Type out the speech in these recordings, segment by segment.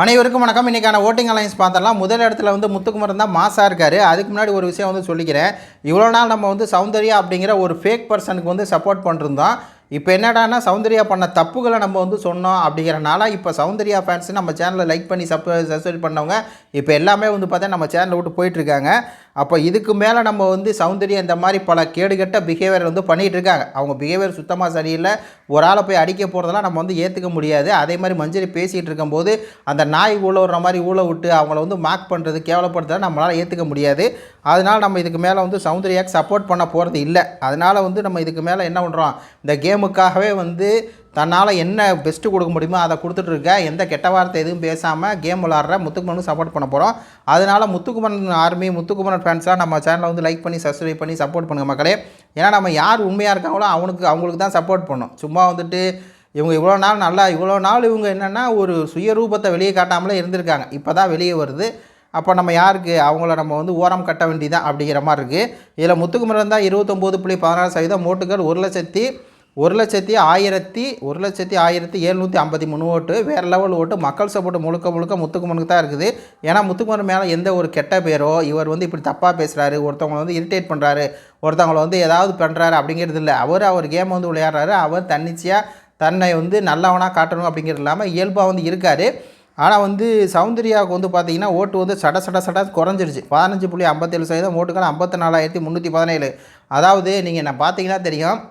அனைவருக்கும் வணக்கம். இன்றைக்கான ஓட்டிங் அலைன்ஸ் பார்த்தலாம் முதல் இடத்துல வந்து முத்துக்குமரன் தான் மாசாக இருக்கார். அதுக்கு முன்னாடி ஒரு விஷயம் வந்து சொல்லிக்கிறேன். இவ்வளோ நாள் நம்ம வந்து சௌந்தர்யா அப்படிங்கிற ஒரு ஃபேக் பர்சனுக்கு வந்து சப்போர்ட் பண்ணிருந்தோம். இப்போ என்னடான்னா சௌந்தர்யா பண்ண தப்புகளை நம்ம வந்து சொன்னோம் அப்படிங்கிறனால இப்போ சௌந்தர்யா ஃபேன்ஸ் நம்ம சேனலை லைக் பண்ணி சப் சப்ஸ்கிரைப் பண்ணவங்க இப்போ எல்லாமே வந்து பார்த்தா நம்ம சேனலை விட்டு போயிட்டுருக்காங்க அப்போ இதுக்கு மேலே நம்ம வந்து சௌந்தரியம் இந்த மாதிரி பல கேடுகட்ட பிஹேவியர் வந்து பண்ணிகிட்டு இருக்காங்க அவங்க பிஹேவியர் சுத்தமாக சரியில்லை. ஒரு ஆளை போய் அடிக்க போகிறதெல்லாம் நம்ம வந்து ஏற்றுக்க முடியாது. அதே மாதிரி மஞ்சரி பேசிகிட்டு இருக்கும்போது அந்த நாய் ஊழ விடுற மாதிரி ஊழ விட்டு அவங்கள வந்து மார்க் பண்ணுறது கேவலப்படுத்துறது நம்மளால் ஏற்றுக்க முடியாது. அதனால் நம்ம இதுக்கு மேலே வந்து சௌந்தர்யாக்கு சப்போர்ட் பண்ண போகிறது இல்லை. அதனால் வந்து நம்ம இதுக்கு மேலே என்ன பண்ணுறோம் இந்த கேமுக்காகவே வந்து தன்னால் என்ன பெஸ்ட்டு கொடுக்க முடியுமோ அதை கொடுத்துட்ருக்க எந்த கெட்ட வார்த்தை எதுவும் பேசாமல் கேம் விளாட்ற முத்துக்குமனுக்கு சப்போர்ட் பண்ண போகிறோம் அதனால் முத்துக்குமரன் ஆர்மி முத்துக்குமரன் ஃபேன்ஸாக நம்ம சேனலை வந்து லைக் பண்ணி சப்ஸ்கிரைப் பண்ணி சப்போர்ட் பண்ணுங்கள் மக்களே. ஏன்னா நம்ம யார் உண்மையாக இருக்காங்களோ அவனுக்கு அவங்களுக்கு தான் சப்போர்ட் பண்ணணும் சும்மா வந்துட்டு இவங்க இவ்வளோ நாள் நல்லா இவ்வளோ நாள் இவங்க என்னென்னா ஒரு சுயரூபத்தை வெளியே காட்டாமலே இருந்திருக்காங்க. இப்போ தான் வெளியே வருது. அப்போ நம்ம யாருக்கு? அவங்கள நம்ம வந்து ஓரம் கட்ட வேண்டியதான் அப்படிங்கிற மாதிரி இருக்குது இதில் முத்துக்குமரன் தான் இருபத்தொம்போது புள்ளி பதினாறு சதவீதம் ஓட்டுகள் ஒரு லட்சத்தி ஒரு லட்சத்தி ஆயிரத்தி ஒரு லட்சத்தி ஆயிரத்தி எழுநூற்றி ஐம்பத்தி மூணு ஓட்டு வேறு லெவல் ஓட்டு மக்கள் சப்போர்ட் முழுக்க முழுக்க முத்துக்குமனுக்கு தான் இருக்குது. ஏன்னா முத்துக்குமரன் மேலே எந்த ஒரு கெட்ட பேரோ இவர் வந்து இப்படி தப்பாக பேசுகிறாரு ஒருத்தவங்களை வந்து இரிட்டேட் பண்ணுறாரு ஒருத்தவங்களை வந்து ஏதாவது பண்ணுறாரு அப்படிங்கிறது இல்லை. அவர் அவர் கேம் வந்து விளையாடுறாரு அவர் தன்னிச்சையாக தன்னை வந்து நல்லவனாக காட்டணும் அப்படிங்கிறது இல்லாமல் இயல்பாக வந்து இருக்கார். ஆனால் வந்து சௌந்தர்யாவுக்கு வந்து பார்த்தீங்கன்னா ஓட்டு வந்து சட சட சட குறைஞ்சிருச்சு. பதினஞ்சு புள்ளி ஐம்பத்தேழு சதவீதம் ஓட்டுகள் ஐம்பத்தி நாலாயிரத்தி முந்நூற்றி பதினேழு. அதாவது நீங்கள் நான் பார்த்தீங்கன்னா தெரியும்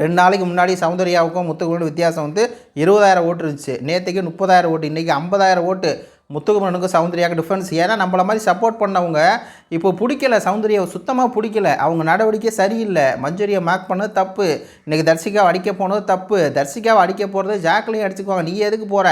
ரெண்டு நாளைக்கு முன்னாடி சௌந்தர்யாவுக்கும் முத்துக்குமரனுக்கும் வித்தியாசம் வந்து இருபதாயிரம் ஓட்டு இருந்துச்சு. நேற்றுக்கு முப்பதாயிரம் ஓட்டு இன்றைக்கி ஐம்பதாயிரம் ஓட்டு. முத்துக்குமரனுக்கும் சௌந்தர்யாவுக்கு டிஃப்ரென்ஸ் ஏன்னா நம்மள மாதிரி சப்போர்ட் பண்ணவங்க இப்போ பிடிக்கல சௌந்தர்யாவை சுத்தமாக பிடிக்கல. அவங்க நடவடிக்கை சரியில்லை. மஞ்சரியை மார்க் பண்ணது தப்பு. இன்றைக்கி தர்சிகாவை அடிக்க போனது தப்பு. தர்சிகாவை அடிக்க போகிறது ஜாக்லையும் அடிச்சுக்குவாங்க நீ எதுக்கு போகிற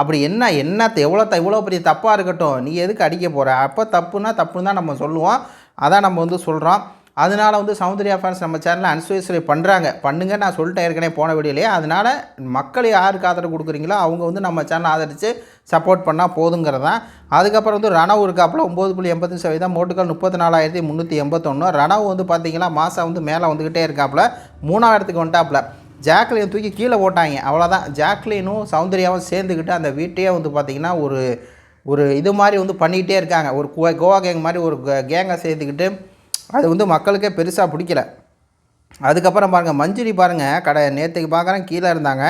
அப்படி என்ன என்ன எவ்வளோ த இவ்வளோ பெரிய தப்பாக இருக்கட்டும். நீ எதுக்கு அடிக்க போகிற அப்போ தப்புனா தப்புன்னு தான் நம்ம சொல்லுவோம். அதான் நம்ம வந்து சொல்கிறோம் அதனால் வந்து சௌந்தர்யா ஃபேன்ஸ் நம்ம சேனலில் அன்சுவேசரி பண்ணுறாங்க பண்ணுங்க நான் சொல்லிட்டேன் ஏற்கனவே போன வீடியோலேயே. அதனால் மக்கள் யாருக்கு ஆதரவு கொடுக்குறீங்களோ அவங்க வந்து நம்ம சேனல் ஆதரித்து சப்போர்ட் பண்ணால் போதுங்கிறது. தான் அதுக்கப்புறம் வந்து ரணவு இருக்காப்புல ஒம்பது புள்ளி எண்பத்தஞ்சு சதவீதம் மோட்டுக்கள் முப்பத்தி நாலாயிரத்தி முந்நூற்றி எண்பத்தொன்று ரணவு வந்து பார்த்தீங்கன்னா மாதம் வந்து மேலே வந்துக்கிட்டே இருக்காப்புல மூணாயிரத்துக்கு வந்துட்டாப்புல ஜாக்லின் தூக்கி கீழே போட்டாங்க. அவ்வளோதான் ஜாக்லினும் சௌந்தர்யாவும் சேர்ந்துக்கிட்டு அந்த வீட்டையே வந்து பார்த்திங்கன்னா ஒரு ஒரு இது மாதிரி வந்து பண்ணிக்கிட்டே இருக்காங்க. ஒரு கோ- கோவா கேங் மாதிரி ஒரு கேங்கை சேர்த்துக்கிட்டு அது வந்து மக்களுக்கே பெருசாக பிடிக்கல. அதுக்கப்புறம் பாருங்கள் மஞ்சுரி பாருங்கள் கடை நேற்றுக்கு பார்க்குறேன் கீழே இருந்தாங்க.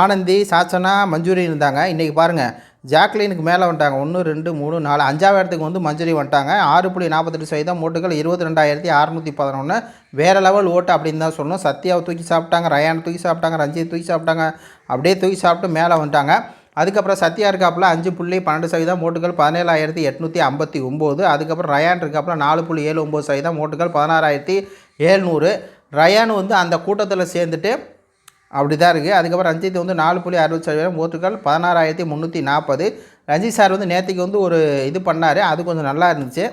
ஆனந்தி சாச்சனா மஞ்சுரி இருந்தாங்க. இன்றைக்கி பாருங்கள் ஜாக்லினுக்கு மேலே வந்துட்டாங்க. ஒன்று ரெண்டு மூணு நாலு அஞ்சாவது இடத்துக்கு வந்து மஞ்சுரி வந்துட்டாங்க. ஆறு புள்ளி நாற்பத்தெட்டு சதவீதம் ஓட்டுகள் இருபத்தி ரெண்டாயிரத்தி அறநூற்றி பதினொன்று வேறு லெவல் ஓட்டு அப்படின்னு தான் சொல்லணும். சத்யாவை தூக்கி சாப்பிட்டாங்க ரயான் தூக்கி சாப்பிட்டாங்க ரஞ்சித் தூக்கி சாப்பிட்டாங்க. அப்படியே தூக்கி சாப்பிட்டு மேலே வந்துட்டாங்க. அதுக்கப்புறம் சத்யா இருக்காப்புல அஞ்சு புள்ளி பன்னெண்டு சதவீதம் ஓட்டுகள் பதினேழாயிரத்தி எட்நூற்றி ஐம்பத்தி ஒம்பது. அதுக்கப்புறம் ரயான் இருக்காப்புல நாலு புள்ளி ஏழு ஒம்பது சதவீதம் ஓட்டுகள் பதினாறாயிரத்தி ஏழ்நூறு. ரயான் வந்து அந்த கூட்டத்தில் சேர்ந்துட்டு அப்படி தான் இருக்குது அதுக்கப்புறம் ரஞ்சித் வந்து நாலு புள்ளி அறுபது சதவீதம் ஓட்டுகள் பதினாறாயிரத்தி முந்நூற்றி நாற்பது. ரஞ்சித் சார் வந்து நேற்றுக்கு வந்து ஒரு இது பண்ணார். அது கொஞ்சம் நல்லா இருந்துச்சு.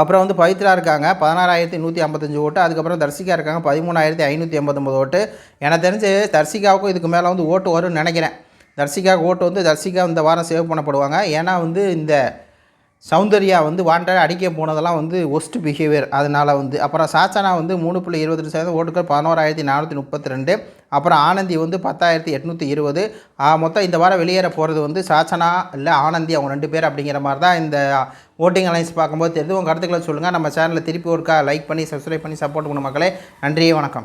அப்புறம் வந்து பவித்ரா இருக்காங்க பதினாறாயிரத்தி நூற்றி ஐம்பத்தஞ்சு ஓட்டு. அதுக்கப்புறம் தர்சிகா இருக்காங்க பதிமூணாயிரத்தி ஐநூற்றி எண்பத்தொம்பது ஓட்டு. எனக்கு தெரிஞ்சு தர்சிகாவுக்கும் இதுக்கு மேலே வந்து ஓட்டு வரும்னு நினைக்கிறேன். தர்சிகாவுக்கு ஓட்டு வந்து தர்சிகா இந்த வாரம் சேவ் பண்ணப்படுவாங்க. ஏன்னா வந்து இந்த சௌந்தர்யா வந்து வாண்டட் அடிக்க போனதெல்லாம் வந்து ஒஸ்ட் பிஹேவியர் அதனால் வந்து அப்புறம் சாச்சனா வந்து மூணு புள்ளி இருபத்தெட்டு சதவீதம் ஓட்டுகள் பதினோராயிரத்தி நானூற்றி முப்பத்தி ரெண்டு. அப்புறம் ஆனந்தி வந்து பத்தாயிரத்தி எட்நூற்றி இருபது. மொத்தம் இந்த வாரம் வெளியேற போகிறது வந்து சாச்சனா இல்லை ஆனந்தி அவங்க ரெண்டு பேர் அப்படிங்கிற மாதிரி தான் இந்த ஓட்டிங் அலைன்ஸ் பார்க்கும்போது தெரியுது. உங்கள் கருத்துக்களை சொல்லுங்கள் நம்ம சேனலில் திருப்பி ஒருக்கா லைக் பண்ணி சப்ஸ்கிரைப் பண்ணி சப்போர்ட் பண்ண மக்களே. நன்றி வணக்கம்.